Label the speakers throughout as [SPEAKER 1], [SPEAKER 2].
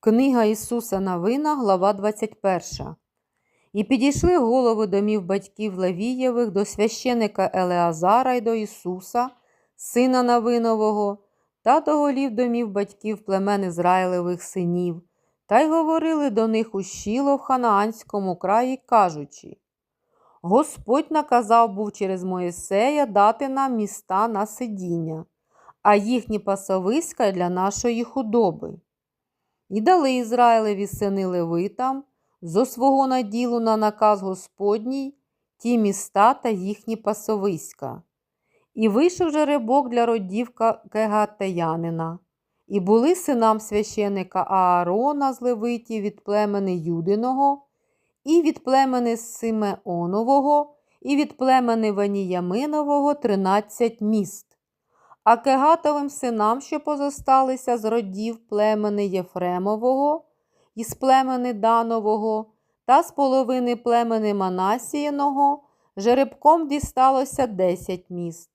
[SPEAKER 1] Книга Ісуса Новина, глава 21. І підійшли голови домів батьків Левієвих до священика Елеазара й до Ісуса, сина Навинового, та до голів домів батьків племен Ізраїлевих синів, та й говорили до них у щіло в Ханаанському краї, кажучи: Господь наказав був через Моїсея дати нам міста на сидіння, а їхні пасовиська для нашої худоби. І дали Ізраїлеві сини Левитам зо свого наділу на наказ Господній ті міста та їхні пасовиська. І вийшов жеребок для родів Кегатеянина. І були синам священика Аарона з Левитів від племени Юдиного, і від племени Симеонового, і від племени Веніяминового тринадцять міст. А Кегатовим синам, що позосталися з родів племени Єфремового, і з племени Данового, та з половини племени Манасіяного, жеребком дісталося десять міст.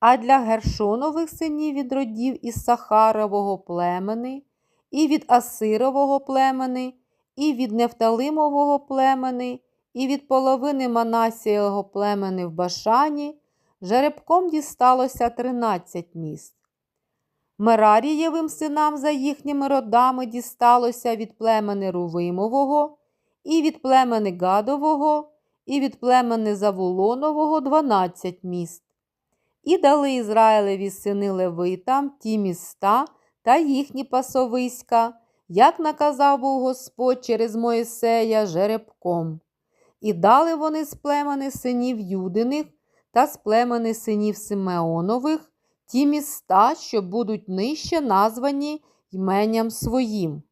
[SPEAKER 1] А для Гершонових синів від родів із Сахарового племени, і від Асирового племени, і від Нефталимового племени, і від половини Манасієвого племени в Башані, жеребком дісталося тринадцять міст. Мерарієвим синам за їхніми родами дісталося від племени Рувимового, і від племени Гадового, і від племени Завулонового дванадцять міст. І дали Ізраїлеві сини Левитам ті міста та їхні пасовиська, як наказав був Господь через Моїсея жеребком. І дали вони з племени синів Юдиних та з племени синів Симеонових ті міста, що будуть нижче названі йменням своїм.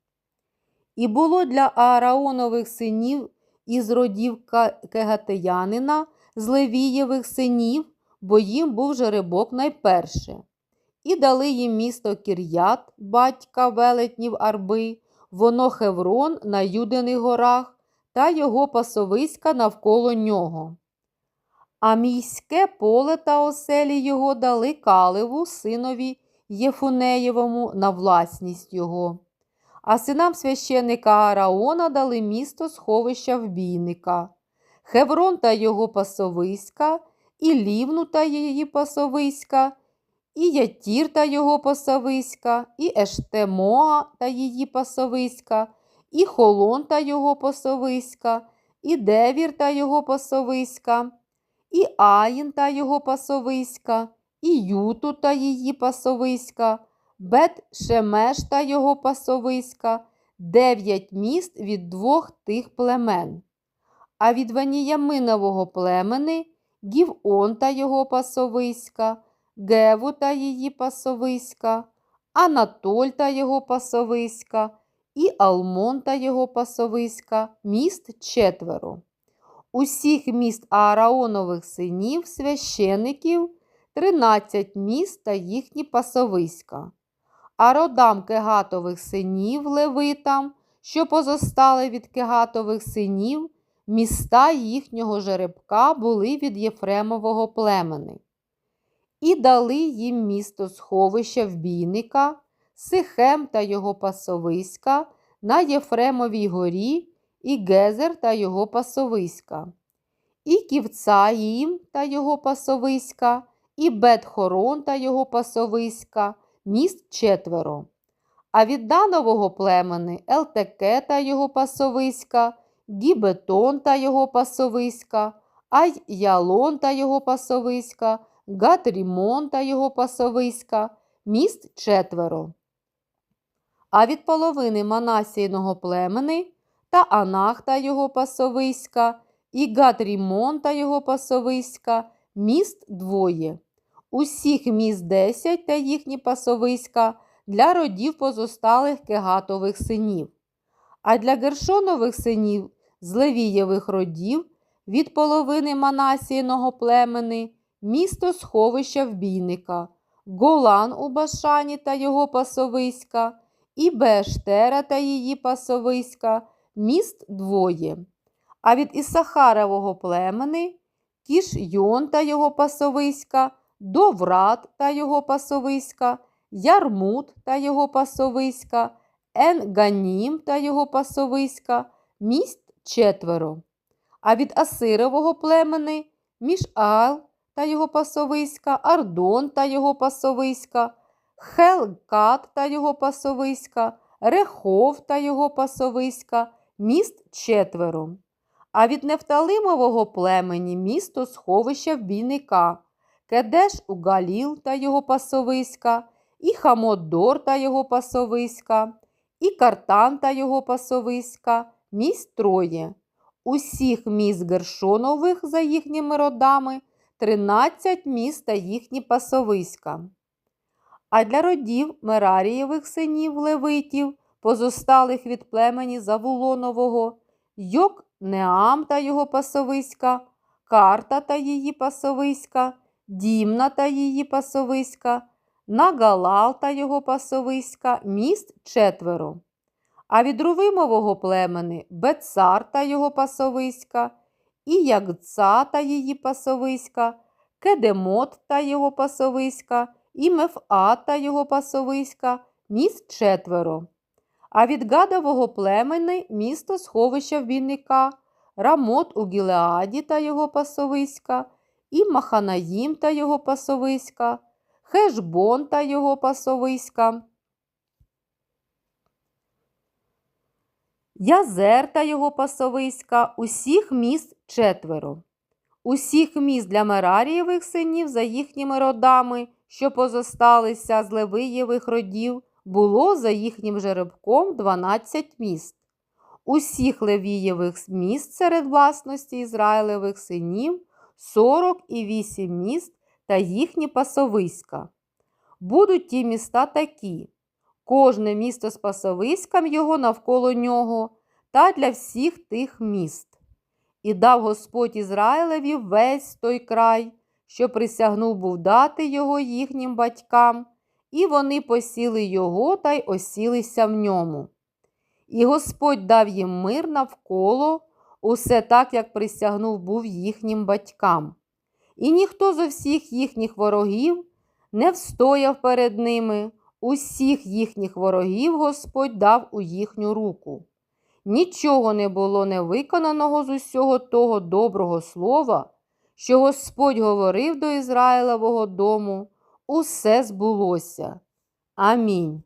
[SPEAKER 1] І було для Аараонових синів із родів Кегатеянина, з Левієвих синів, бо їм був жеребок найперше. І дали їм місто Кір'ят, батька велетнів Арби, воно Хеврон на Юдиних горах та його пасовиська навколо нього. А міське поле та оселі його дали Каливу, синові Єфунеєвому, на власність його. А синам священика Аараона дали місто сховища вбійника, Хеврон та його пасовиська, і Лівну та її пасовиська, і Ятір та його пасовиська, і Ештемоа та її пасовиська, і Холон та його пасовиська, і Девір та його пасовиська, і Аїн та його пасовиська, і Юту та її пасовиська, Бет Шемеш та його пасовиська, дев'ять міст від двох тих племен. А від Ваніяминового племени Гівон та його пасовиська, Геву та її пасовиська, Анатоль та його пасовиська, і Алмон та його пасовиська, міст четверо. Усіх міст Аараонових синів, священиків, тринадцять міст та їхні пасовиська. А родам кегатових синів левитам, що позостали від кегатових синів, міста їхнього жеребка були від Єфремового племени. І дали їм місто сховища вбійника, Сихем та його пасовиська на Єфремовій горі, і Гезер та його пасовиська, і Ківцаїм та його пасовиська, і Бетхорон та його пасовиська, міст четверо. А від Данового племени Елтеке та його пасовиська, Гібетон та його пасовиська, Ай-Ялон та його пасовиська, Гатрімон та його пасовиська, міст четверо. А від половини Манасійного племени та Анах та його пасовиська, і Гатрімон та його пасовиська, міст двоє. Усіх міст десять та їхні пасовиська для родів позосталих кегатових синів. А для Гершонових синів з Левієвих родів від половини Манасіяного племени місто сховища вбійника, Голан у Башані та його пасовиська, і Бештера та її пасовиська, міст двоє. А від Ісахарового племени Кіш Йон та його пасовиська, Доврат та його пасовиська, Ярмут та його пасовиська, Енганім та його пасовиська міст четверо. А від Асирового племени Мішал та його пасовиська, Ардон та його пасовиська, Хелкат та його пасовиська, Рехов та його пасовиська, міст четверо. А від Нефталимового племені місто сховища вбійника, Кедеш у Галіл та його пасовиська, і Хамодор та його пасовиська, і Картан та його пасовиська, міст троє. Усіх міст Гершонових за їхніми родами 13 міст та їхні пасовиська. А для родів Мерарієвих синів Левитів, позосталих від племені Завулонового, Йок Неам та його пасовиська, Карта та її пасовиська, Дімна та її пасовиська, Нагалал та його пасовиська, міст четверо. А від Рувимового племени Бецар та його пасовиська, і Ягца та її пасовиська, Кедемот та його пасовиська, і Мефа та його пасовиська, міст четверо. А від Гадового племени місто сховища війника, Рамот у Гілеаді та його пасовиська, і Маханаїм та його пасовиська, Хешбон та його пасовиська. Язер та його пасовиська, усіх міст четверо. Усіх міст для Мерарієвих синів за їхніми родами, що позосталися з Левиєвих родів, було за їхнім жеребком 12 міст. Усіх Левієвих міст серед власності Ізраїлевих синів 48 міст та їхні пасовиська. Будуть ті міста такі кожне місто з пасовиськом його навколо нього та для всіх тих міст. І дав Господь Ізраїлеві весь той край, що присягнув був дати його їхнім батькам, і вони посіли його та й осілися в ньому. І Господь дав їм мир навколо, усе так, як присягнув був їхнім батькам. І ніхто зо всіх їхніх ворогів не встояв перед ними, усіх їхніх ворогів Господь дав у їхню руку. Нічого не було невиконаного з усього того доброго слова, що Господь говорив до Ізраїлевого дому, усе збулося. Амінь.